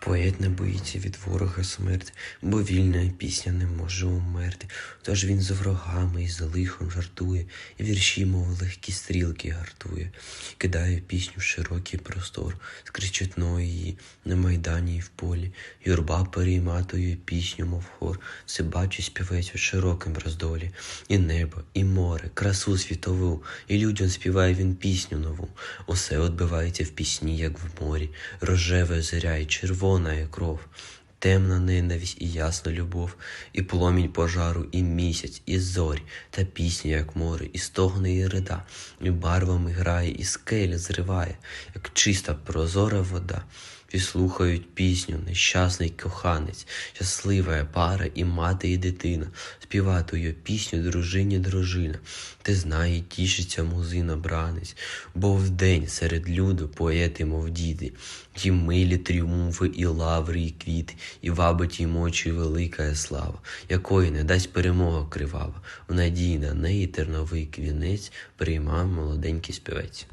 Поет не боїться від ворога смерти, бо вільна пісня не може умерти. Тож він з ворогами і за лихом жартує, і вірші, мов легкі стрілки гартує, кидає пісню в широкий простор, скрізь чутно її на майдані і в полі. Юрба перейматує пісню, мов хор, все бачить співець у широким роздолі. І небо, і море, красу світову, і людям співає він пісню нову. Усе отбивається в пісні, як в морі, рожеве зоря і червона є кров. Темна ненависть і ясна любов, і пломінь пожару, і місяць, і зорі, та пісня, як море, і стогне, і рида, і барвами грає, і скеля зриває, як чиста прозора вода. І слухають пісню, нещасний коханець, щаслива пара і мати, і дитина, співатую пісню дружині дружина. Ти знає, тішиться музина бранець, бо вдень серед люду поети, мов діти, ті милі тріумфи, і лаври, і квіти, і вабить їм очі велика слава, якої не дасть перемога кривава, в надії на неї терновий квінець приймав молоденький співець.